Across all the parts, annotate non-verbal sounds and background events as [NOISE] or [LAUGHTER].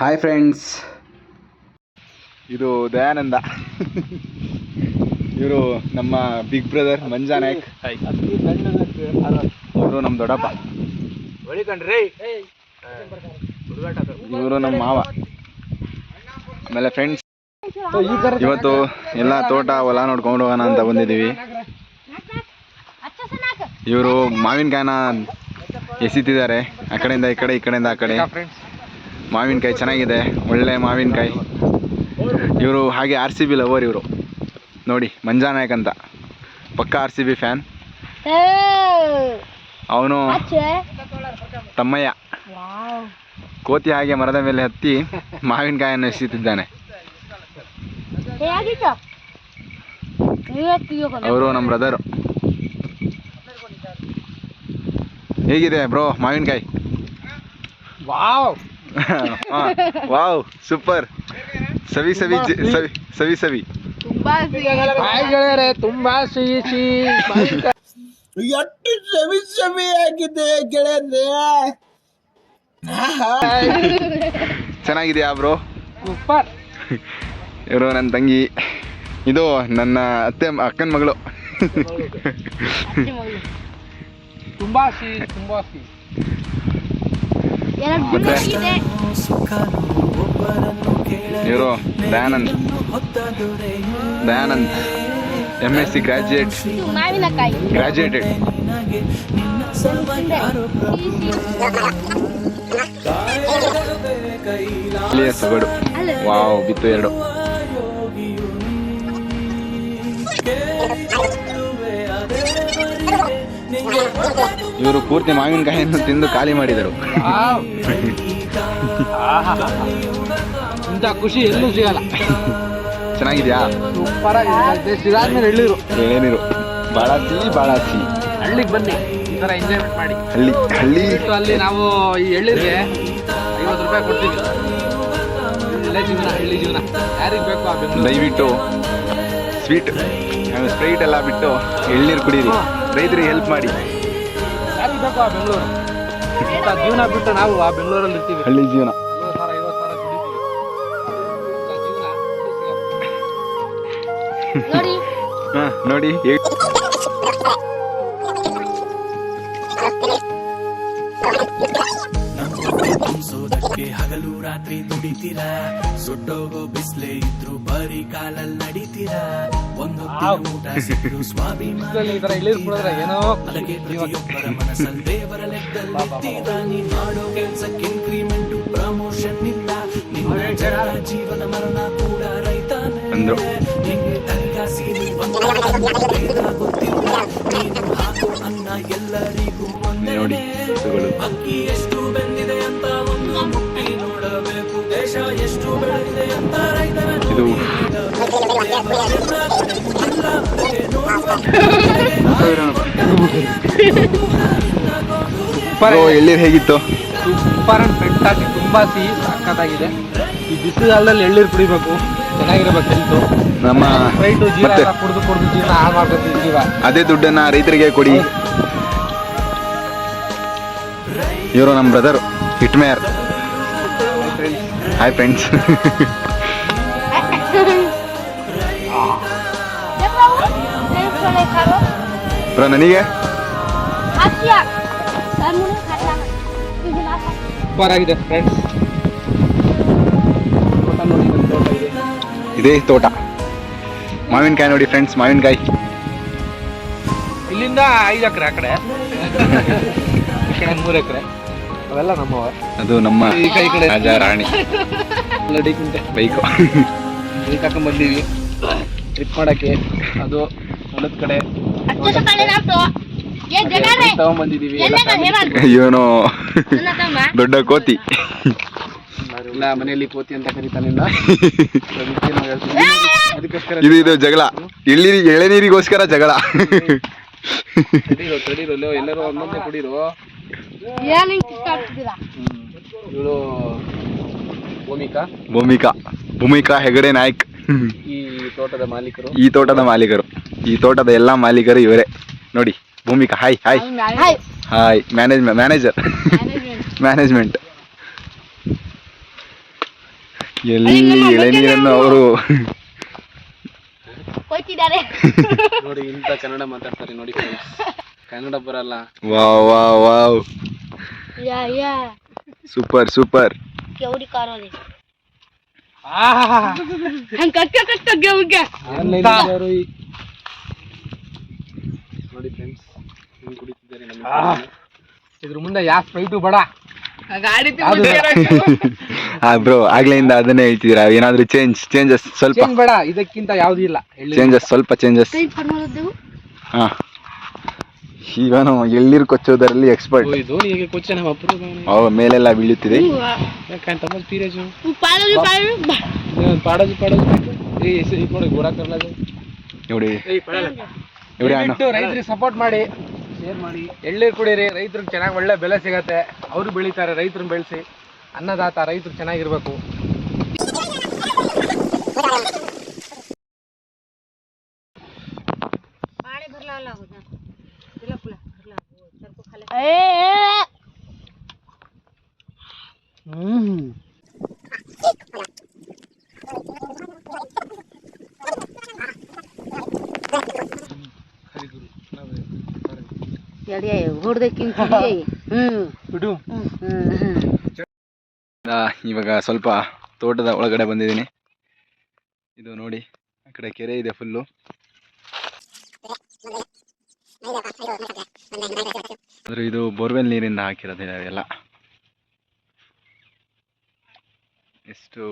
Hi friends ಇದು ದಯಾನಂದ. ಇವರು ನಮ್ಮ ಬಿಗ್ ಬ್ರದರ್ ಮಂಜಾ ನಾಯಕ್ ಅವರು ನಮ್ಮ ದೊಡ್ಡಪ್ಪ. ಇವರು ನಮ್ಮ ಮಾವ. ಆಮೇಲೆ ಫ್ರೆಂಡ್ಸ್ ಇವತ್ತು ಎಲ್ಲ ತೋಟ ಹೊಲ ನೋಡ್ಕೊಂಡು ಹೋಗೋಣ ಅಂತ ಬಂದಿದ್ದೀವಿ. ಇವರು ಮಾವಿನಕಾಯಿನ ಎಸಿತಿದ್ದಾರೆ. ಆ ಕಡೆಯಿಂದ ಈ ಕಡೆ ಈ ಕಡೆಯಿಂದ ಆ ಕಡೆ. ಮಾವಿನಕಾಯಿ ಚೆನ್ನಾಗಿದೆ, ಒಳ್ಳೆ ಮಾವಿನಕಾಯಿ. ಇವರು ಹಾಗೆ ಆರ್ ಸಿ ಬಿ ಲವರ್ ಇವರು. ನೋಡಿ ಮಂಜಾ ನಾಯಕ್ ಅಂತ. ಪಕ್ಕ ಆರ್ ಸಿ ಬಿ ಫ್ಯಾನ್ ಅವನು ತಮ್ಮಯ್ಯ. ಕೋತಿ ಹಾಗೆ ಮರದ ಮೇಲೆ ಹತ್ತಿ ಮಾವಿನಕಾಯನ್ನು ಎಸೆಯುತ್ತಿದ್ದಾನೆ. ಅವರು ನಮ್ಮ ಬ್ರದರು ಹೇಗಿದೆ ಬ್ರೋ ಮಾವಿನಕಾಯಿ? Wow [LAUGHS] wow super. ಸವಿ ಸವಿ ಜಿ- ಸವಿ ಸವಿ ಸವಿ. ಹಾಯ್ ಗೆಳೆಯರೆ ತುಂಬಾ ಸಿಹಿ ಸಿಹಿ ಎಷ್ಟು ಸವಿ ಸವಿ ಆಗಿದೆ ಗೆಳೆಯರೇ. ಚೆನ್ನಾಗಿದೆಯಾ ಬ್ರೋ? ಸೂಪರ್. ಇವರು ನನ್ನ ತಂಗಿ. ಇದು ನನ್ನ ಅತ್ತೆ ಅಕ್ಕನ ಮಗಳು. ತುಂಬಾ ಸಿಹಿ ತುಂಬಾ ಸಿಹಿ ಇವರು Dayanand Dayanand M S C graduate graduated ಇಲ್ಲಿಯ ಸೊಗಡು ವಾವ್ ಬಿತ್ತು ಎರಡು. ಇವರು ಪೂರ್ತಿ ಮಾವಿನಕಾಯಿಯನ್ನು ತಿಂದು ಖಾಲಿ ಮಾಡಿದರು. ಇಂಥ ಖುಷಿ ಎಲ್ಲೂ ಸಿಗಲ್ಲ. ಚೆನ್ನಾಗಿದ್ಯಾ? ಸೂಪರ್ ಆಗಿದೆ ಸಿಗಾದ್ಮೇಲೆ ಎಳ್ಳಿರು ಏನಿರು ಭಾಳ ಸಿಹಿ ಭಾಳ ಸಿಹಿ ಹಳ್ಳಿಗೆ ಬನ್ನಿ. ಈ ಥರ ಎಂಜಾಯ್ಮೆಂಟ್ ಮಾಡಿ. ಹಳ್ಳಿ ಹಳ್ಳಿ. ಅಲ್ಲಿ ನಾವು ಈ ಎಳ್ಳಿಗೆ ಐವತ್ತು ರೂಪಾಯಿ ಕೊಡ್ತೀವಿ. ಒಳ್ಳೆ ಜೀವನ ಹಳ್ಳಿ ಜೀವನ. ಯಾರಿಗೆ ಬೇಕು ಆ ದಯವಿಟ್ಟು ಸ್ವೀಟ್ ಸ್ಪ್ರೈಟ್ ಎಲ್ಲ ಬಿಟ್ಟು ಎಳ್ನೀರು ಕುಡೀರಿ. ರೈತರಿಗೆ ಹೆಲ್ಪ್ ಮಾಡಿ. ಬೇಕು ಆ ಬೆಂಗಳೂರು. ಇಂಥ ಜೀವನ ಬಿಟ್ಟು ನಾವು ಆ ಬೆಂಗಳೂರಲ್ಲಿ ಇರ್ತೀವಿ. ಹಳ್ಳಿ ಜೀವನ. ನಲ್ವತ್ತು ಸಾವಿರ ಐವತ್ತು ಸಾವಿರ ದುಡಿತೀವಿ ಇಂಥ ಜೀವನ. ನೋಡಿ. ಹಾ ನೋಡಿ ಸೋದಕ್ಕೆ ಹಗಲು ರಾತ್ರಿ ದುಡಿತೀರ? ಸುಟ್ಟೋಗೋ ಬಿಸ್ಲೆ ಇದ್ರು ಬರೀ ಕಾಲಲ್ಲಿ ನಡೀತೀರ? ಒಂದು ಊಟ ಸಿಕ್ಕರು ಸ್ವಾಭಿಮಾನ ಏನೋ ಅದಕ್ಕೆ ಪ್ರತಿಯೊಬ್ಬರ ಮನಸ್ಸಲ್ಲಿ ದೇವರ ಲೆಕ್ಕದಲ್ಲಿ ನೀ ಮಾಡೋ ಕೆಲ್ಸಕ್ಕೆ ಇನ್ಕ್ರಿಮೆಂಟ್ ಪ್ರಮೋಷನ್ ಇಲ್ಲ. ನಿಮ್ಮ ಜನ. ಜೀವನ ಮರಣ ಕೂಡ ರೈತಾನೆ. ನಿಂಗೆ ಒಂದು ಭೇದ ಗೊತ್ತಿಲ್ಲ. ನೀನು ಹಾಕೋ ಅನ್ನ ಎಲ್ಲರಿಗೂ ಒಂದೇ ಅಕ್ಕಿ ಎಷ್ಟು ಇದು ಎಳ್ನೀರು ಹೇಗಿತ್ತು? ಸೂಪರ್ ಅಂಡ್ ಪೆಟ್ಟಾಗಿ ತುಂಬಾ ಸಿಹಿ ಸಕ್ಕತ್ತಾಗಿದೆ ಈ ಬಿಸಿಲಲ್ಲಿ ಎಳ್ಳೀರು ಕುಡಿಬೇಕು. ಚೆನ್ನಾಗಿರ್ಬೇಕು ಹೆಲ್ತು. ನಮ್ಮ ರೈಟು ಜೀವ ಕುಡಿದು ಕುಡಿದು ಜೀವನ ಹಾಳು ಮಾಡ್ಕೊತೀವಿ ಜೀವ. ಅದೇ ದುಡ್ಡನ್ನ ರೈತರಿಗೆ ಕೊಡಿ. ಇವರು ನಮ್ಮ brother Hetmyer hi friends bro ನನಗೆ ಸೂಪರ್ ಆಗಿದೆ ಫ್ರೆಂಡ್ಸ್ ತೋಟ ನೋಡಿ ಇಲ್ಲಿ ತೋಟ ಇದೆ ಇದೇ ತೋಟ ಮಾವಿನಕಾಯಿ ನೋಡಿ ಫ್ರೆಂಡ್ಸ್ ಮಾವಿನಕಾಯಿ ಇಲ್ಲಿಂದ ಐದು ಎಕರೆ ಆ ಕಡೆ. [LAUGHS] ಈ ಕಡೆ ಮೂರು ಎಕರೆ. ಅವೆಲ್ಲ ನಮ್ಮವ ಅದು ನಮ್ಮ ಈ ಕೈ ಕಡೆ. ರಾಜ ರಾಣಿ. ಬೈಕು. ಬೈಕ್ ಹಾಕೊಂಡ್ ಬಂದೀವಿ. ಟ್ರಿಪ್ ಮಾಡಕ್ಕೆ. ಅದು ಹೊಲದ ಕಡೆ. ತಗೊಂಡ್ಬಂದಿದೀವಿ ಎಲ್ಲ ಇವನು ದೊಡ್ಡ ಕೋತಿ. ಇಲ್ಲ ಮನೆಯಲ್ಲಿ ಕೋತಿ ಅಂತ ಕರೀತಾನಿಲ್ಲ. ಅದಕ್ಕೋಸ್ಕರ ಇದು ಇದು ಜಗಳ. ಎಳ್ನೀರಿ ಎಳೆನೀರಿಗೋಸ್ಕರ ಜಗಳ. ತಡೀರೋ ತಡೀರೋ ಲೋ, ಎಲ್ಲರೂ ಒಂದೊಂದೇ ಕುಡೀರೋ. ಇವಳು ಭೂಮಿಕಾ? ಭೂಮಿಕಾ. ಭೂಮಿಕಾ ಹೆಗಡೆ ನಾಯ್ಕ್. ಈ ತೋಟದ ಮಾಲೀಕರು? ಈ ತೋಟದ ಮಾಲೀಕರು. ಈ ತೋಟದ ಎಲ್ಲ ಮಾಲೀಕರು ಇವರೇ. ನೋಡಿ Bhoomika hi hi. Hi management manager. Management. ಎಲ್ಲಿ ಎಳೆನೀರನ್ನು ಅವರು? ನೋಡಿ ಇಂಥ ಕನ್ನಡ ಮಾತಾಡ್ತಾರೆ ನೋಡಿ. ಕನ್ನಡ ಬರಲ್ಲ. Wow wow wow. Yeah yeah. Super super. ಕೆವಡಿ ಕಾರೋದೆ ಹಂಗ ಕಕ್ಕ ಕಕ್ಕ ಗೆವ್ಗೆ ನೋಡಿ ಫ್ರೆಂಡ್ಸ್ ಹಿಂಗ್ ಕುಡಿತಿದ್ದಾರೆ ನಮ್ಮ ಇದ್ರ ಮುಂದೆ ಯಾ ಸ್ಪ್ರೈಟು ಬೇಡ. ಗಾಡಿ ಹಾ ಬ್ರೋ ಆಗ್ಲಿಂದ ಅದನ್ನೇ ಹೇಳ್ತಿದ್ದೀರಾ? ಏನಾದ್ರೂ ಚೇಂಜ್ ಚೇಂಜಸ್ ಸ್ವಲ್ಪ. ಚೇಂಜ್ ಬೇಡ ಇದಕ್ಕಿಂತ ಯಾವ್ದು ಇಲ್ಲ. ಚೇಂಜಸ್ ಸ್ವಲ್ಪ ಚೇಂಜಸ್ ಹಾ. ಇವನು ಎಳ್ಳೀರು ಕೊಚ್ಚೋದರಲ್ಲಿ ಎಕ್ಸ್ಪರ್ಟ್ ಓ, ಇದು ಈಗ ಕೊಚ್ಚೆ ನಮ್ಮ ಅಪ್ಪರು ಅವ ಮೇಲೆಲ್ಲ ಬೀಳುತ್ತಿದೆ. ಯಾಕಂತ ತಮ್ಮ ಪೀರೇಜು ಪಾಡೋದು ಪಾಡೋದು ಪಾಡೋದು ಪಾಡೋದು ಏ ನೋಡಿ ಗೋಡ ಕರ್ಲಾದು ನೋಡಿ. ನೋಡಿ ಅಣ್ಣ. ರೈತರಿಗೆ ಸಪೋರ್ಟ್ ಮಾಡಿ. ಶೇರ್ ಮಾಡಿ. ಎಳ್ನೀರು ಕುಡೀರಿ ರೈತರಿಗೆ ಚೆನ್ನಾಗಿ ಒಳ್ಳೆ ಬೆಲೆ ಸಿಗತ್ತೆ. ಅವರು ಬೆಳೀತಾರೆ ರೈತರನ್ನ ಬೆಳೆಸಿ. ಅನ್ನದಾತ ರೈತರು ಚೆನ್ನಾಗಿರ್ಬೇಕು. ಬಿಡು. ಇವಾಗ ಸ್ವಲ್ಪ ತೋಟದ ಒಳಗಡೆ ಬಂದಿದ್ದೀನಿ. ಇದು ನೋಡಿ ಆ ಕಡೆ ಕೆರೆ ಇದೆ ಫುಲ್ಲು ಆದ್ರೆ ಇದು ಬೋರ್ವೆಲ್ ನೀರಿಂದ ಹಾಕಿರೋದು ಎಲ್ಲ ಎಷ್ಟು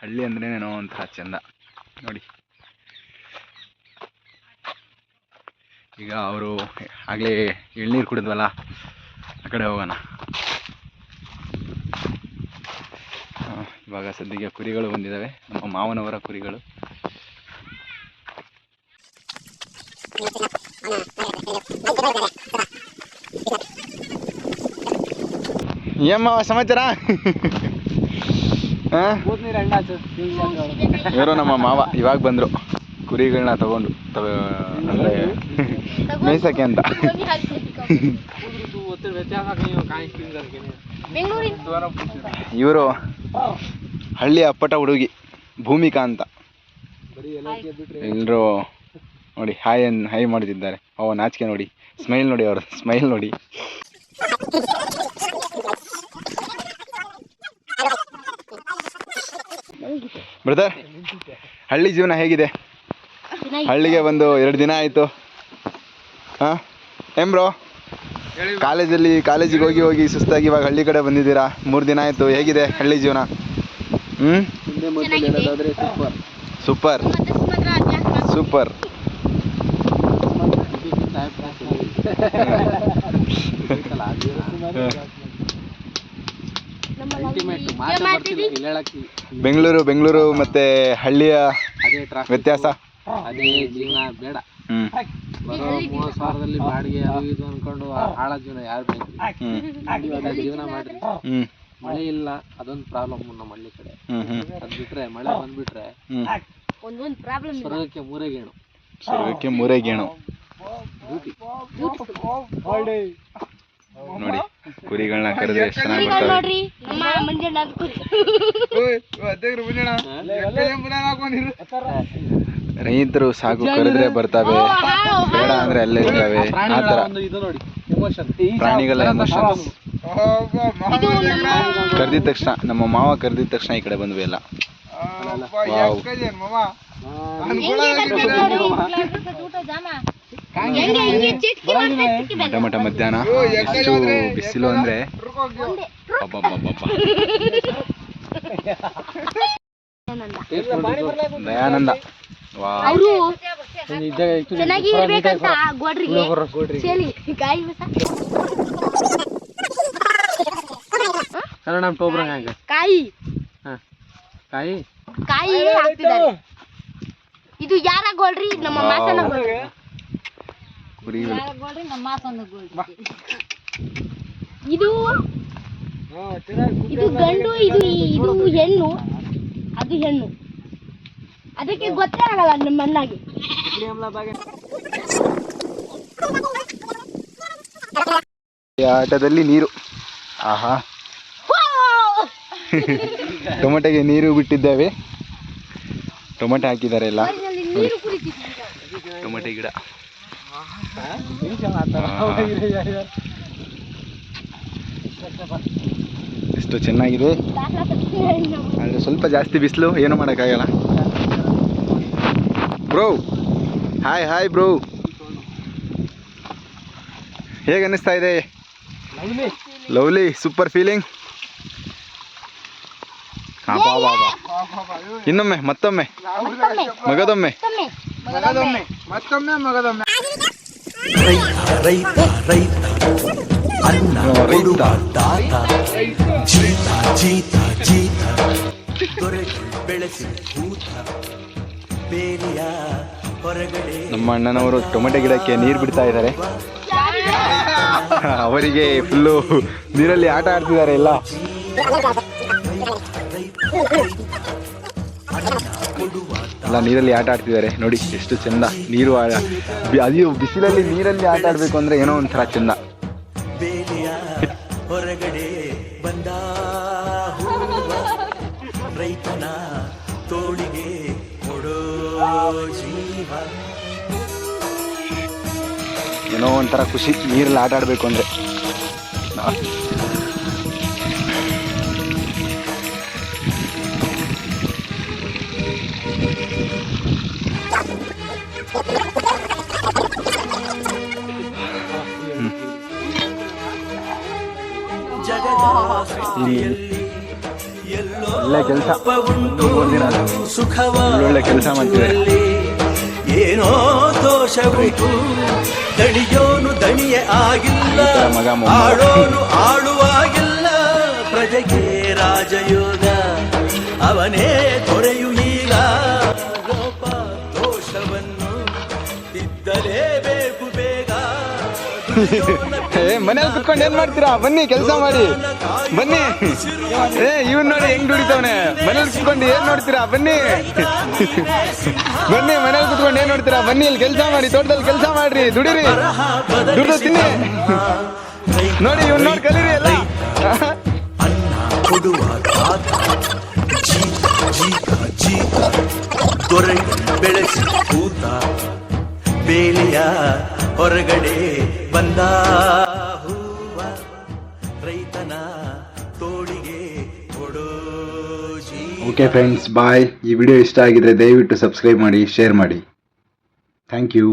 ಹಳ್ಳಿ ಅಂದ್ರೇನೇನೋ ಒಂಥರ ಚಂದ. ನೋಡಿ. ಈಗ ಅವರು ಆಗಲೇ ಎಳ್ನೀರು ಕುಡಿದ್ವಲ್ಲ, ಆ ಕಡೆ ಹೋಗೋಣ. ಇವಾಗ ಸದ್ಯಕ್ಕೆ ಕುರಿಗಳು ಬಂದಿದ್ದಾವೆ ನಮ್ಮ ಮಾವನವರ ಕುರಿಗಳು. ಏಮ್ಮ ಸಮಾಚಾರ? ಇವರು ನಮ್ಮ ಮಾವ, ಇವಾಗ ಬಂದರು. ಕುರಿಗಳನ್ನ ತಗೊಂಡು, ತಗೋ ಅಂದರೆ ಮೇಯ್ಸಕ್ಕೆ ಅಂತ. ಇವರು ಹಳ್ಳಿ ಅಪ್ಪಟ ಹುಡುಗಿ ಭೂಮಿಕಾ ಅಂತ. ಎಲ್ಲರೂ ನೋಡಿ ಹಾಯ್ ಅನ್ ಹಾಯ್ ಮಾಡ್ತಿದ್ದಾರೆ. ಅವ ನಾಚಿಕೆ ನೋಡಿ ಸ್ಮೈಲ್ ನೋಡಿ ಅವರು ಸ್ಮೈಲ್ ನೋಡಿ. ಬ್ರದರ್ ಹಳ್ಳಿ ಜೀವನ ಹೇಗಿದೆ? ಹಳ್ಳಿಗೆ ಒಂದು ಎರಡು ದಿನ ಆಯಿತು. ಹಾಂ ಏನು ಬ್ರೋ ಕಾಲೇಜಲ್ಲಿ ಕಾಲೇಜಿಗೆ ಹೋಗಿ ಹೋಗಿ ಸುಸ್ತಾಗಿ ಇವಾಗ ಹಳ್ಳಿ ಕಡೆ ಬಂದಿದ್ದೀರಾ? ಮೂರು ದಿನ ಆಯಿತು. ಹೇಗಿದೆ ಹಳ್ಳಿ ಜೀವನ? ಹ್ಞೂ super super super Bengaluru Bengaluru ಮತ್ತೆ ಹಳ್ಳಿಯ ವ್ಯತ್ಯಾಸ? ಅದೇ ಜೀವನ ಬೇಡ. ಹ್ಮ್. ಬರೋ ಮೂವತ್ತು ಸಾವಿರದಲ್ಲಿ ಬಾಡಿಗೆ ಅದು ಇದು ಅನ್ಕೊಂಡು ಹಾಳ ಜೀವನ ಯಾರು ಬೇಕು ಜೀವನ ಮಾಡ್ರಿ. ಹ್ಮ್ ಮಳೆ ಇಲ್ಲ ಅದೊಂದು ಪ್ರಾಬ್ಲಮ್ ನಮ್ಮ ಹಳ್ಳಿ ಕಡೆ. ಹ್ಮ್ ಹ್ಮ್ ಅದ್ ಬಿಟ್ರೆ ಮಳೆ ಬಂದ್ಬಿಟ್ರೆ ಹ್ಮ್ ಒಂದೊಂದು ಪ್ರಾಬ್ಲಮ್ ಸ್ವರ್ಗಕ್ಕೆ ಮೂರೇ ಗೇಣು ಸ್ವರ್ಗಕ್ಕೆ ಮೂರೇ ಗೇಣು ನೋಡಿ ಕುರಿಗಳನ್ನ ಕರೆದ್ರೆ ಎಷ್ಟು ಚೆನ್ನಾಗಿ ಬರ್ತವೆ ನೋಡ್ರಿ ನಮ್ಮ ಮಂಜಣ್ಣ. ಅಂತ ಕೂತು. ರೈತರು ಸಾಕು ಕರೆದ್ರೆ ಬರ್ತವೆ ಬೇಡ ಅಂದ್ರೆ ಅಲ್ಲೇ ಇರ್ತವೆ ಆ ಪ್ರಾಣಿಗಳ ಥರ. ಒಂದು ಇದು ನೋಡಿ ಎಮೋಷನ್ ಪ್ರಾಣಿಗಳ ಎಮೋಷನ್ಸ್ ಇದು ನಮ್ಮ ಕರೆದಿದ ತಕ್ಷಣ ನಮ್ಮ ಮಾವ ಕರೆದಿದ ತಕ್ಷಣ ಈ ಕಡೆ ಬಂದ್ವಿ ಎಲ್ಲ. ವಾವ್. ಹೆಂಗೆ ಹಿಂಗೆ ಚಿಟ್ಕಿ ಮಾಡ್ತಾ ಚಿಟ್ಕಿ ಮಠ ಮಠ ಮಧ್ಯಾಹ್ನ ಎಷ್ಟು ಬಿಸಿಲು ಅಂದ್ರೆ. [LAUGHS] ದಯಾನಂದ. ಅವರು ಚೆನ್ನಾಗಿ ಇರ್ಬೇಕಂತ ಗೋಡ್ರಿಗೆ. ಸೇಲಿ ಗಾಯಿ ಮಸ ಕನ್ನಡ ಟೋಬ್ರಂಗ ಹಂಗೆ. ಕಾಯಿ. ಹಾಂ. ಕಾಯಿ? ಕಾಯಿ ಹಾಕ್ತಿದ್ದಾರೆ. ಇದು ಯಾರ ಗೋಲ್ರಿ ನಮ್ಮ ಮಾಸನ ಗೋಲ್ರಿ ಇದು ಇದು ಗಂಡು ಇದು ಇದು ಹೆಣ್ಣು. ಅದು ಹೆಣ್ಣು. ಅದಕ್ಕೆ ಗೊತ್ತೇ ಆಗಲ್ಲ ನಿಮ್ಮ ಅಣ್ಣಗೆ. ಈ ಆಟದಲ್ಲಿ ನೀರು. ಆಹಾ. ಟೊಮೆಟೊಗೆ ನೀರು ಬಿಟ್ಟಿದ್ದೇವೆ. ಟೊಮೆಟೊ ಹಾಕಿದ್ದಾರೆ ಎಲ್ಲ. ಟೊಮೆಟೊ ಗಿಡ. ಎಷ್ಟು ಚೆನ್ನಾಗಿದೆ. ಅಂದ್ರೆ ಸ್ವಲ್ಪ ಜಾಸ್ತಿ ಬಿಸಿಲು ಏನೂ ಮಾಡೋಕ್ಕಾಗಲ್ಲ. ಬ್ರೋ. Hi hi bro. ಹೇಗೆ ಅನ್ನಿಸ್ತಾ ಇದೆ? ಲವ್ಲಿ ಸೂಪರ್ ಫೀಲಿಂಗ್ ಹಾಂ ಬಾ ಬಾ ಬಾ. ಇನ್ನೊಮ್ಮೆ ಮತ್ತೊಮ್ಮೆ. ಮಗದೊಮ್ಮೆ. ಮಗದೊಮ್ಮೆ. ಮತ್ತೊಮ್ಮೆ ಮಗದೊಮ್ಮೆ. ರೈತ ರೈತ ಅನ್ನ ಅಣ್ಣ ದಾತ. ಜೀತ ಜೀತ ಜೀತ. ಬೆಳೆಸಿ ಭೂತ. ನಮ್ಮ ಅಣ್ಣನವರು ಟೊಮೆಟೊ ಗಿಡಕ್ಕೆ ನೀರು ಬಿಡ್ತಾ ಇದ್ದಾರೆ. [LAUGHS] ಅವರಿಗೆ ಫುಲ್ಲು ನೀರಲ್ಲಿ ಆಟ ಆಡ್ತಿದ್ದಾರೆ ಎಲ್ಲ. ಎಲ್ಲ ನೀರಲ್ಲಿ ಆಟ ಆಡ್ತಿದ್ದಾರೆ. ನೋಡಿ ಎಷ್ಟು ಚಂದ ನೀರು ಅದು ಬಿಸಿಲಲ್ಲಿ ನೀರಲ್ಲಿ ಆಟ ಆಡಬೇಕು ಅಂದ್ರೆ ಏನೋ ಒಂಥರ ಚೆಂದ. ಹೊರಗಡೆ ಬಂದ ರೈತನ ತೋಳಿಗೆ ಏನೋ ಒಂಥರ ಖುಷಿ ನೀರಲ್ಲಿ ಆಟ ಆಡಬೇಕು ಅಂದರೆ ಒಳ್ಳೆ ಕೆಲಸ. ಒಳ್ಳೊಳ್ಳೆ ಕೆಲಸ ಮಾಡ್ತೀವಿ. ಏನೋ ದೋಷವಿತು ದಣಿಯೋನು ದಣಿಯೇ ಆಗಿಲ್ಲ. ಆಳೋನು ಆಳುವಾಗಿಲ್ಲ ಪ್ರಜೆಗೆ ರಾಜಯೋಗ. ಅವನೇ ದೊರೆಯು ಈಗ ಲೋಪ ದೋಷವನ್ನು ತಿದ್ದಲೇಬೇಕು ಬೇಗ ಏ, ಮನೇಲಿ ಕುತ್ಕೊಂಡು ಏನ್ ಮಾಡ್ತೀರಾ? ಬನ್ನಿ, ಕೆಲಸ ಮಾಡಿ. ಬನ್ನಿ. ಏ, ಇವನ್ ನೋಡಿ ಹೆಂಗ್ ದುಡಿತವನೆ. ಮನೇಲಿ ಕುತ್ಕೊಂಡು ಏನ್ ನೋಡ್ತೀರಾ? ಬನ್ನಿ. ಬನ್ನಿ, ಮನೇಲಿ ಕುತ್ಕೊಂಡು ಏನ್ ನೋಡ್ತೀರಾ? ಬನ್ನಿ ಇಲ್ಲಿ ಕೆಲಸ ಮಾಡಿ ತೋಟದಲ್ಲಿ ಕೆಲಸ ಮಾಡ್ರಿ, ದುಡಿರಿ. ದುಡ್ದು ತಿನ್ನಿ. ನೋಡಿ, ಇವನ್ ನೋಡಿ ಕಲೀರಿ ಎಲ್ಲ. ಬೆಳೆಸಿ ಕೂತ ಬೇಲಿಯ ಹೊರಗಡೆ ಬಂದ ಹೂವ ರೈತನ ತೋಳಿಗೆ ಕೊಡೋ ಓಕೆ ಫ್ರೆಂಡ್ಸ್ ಬಾಯ್ ಈ ವಿಡಿಯೋ ಇಷ್ಟ ಆಗಿದ್ರೆ ದಯವಿಟ್ಟು ಸಬ್ಸ್ಕ್ರೈಬ್ ಮಾಡಿ ಶೇರ್ ಮಾಡಿ. Thank you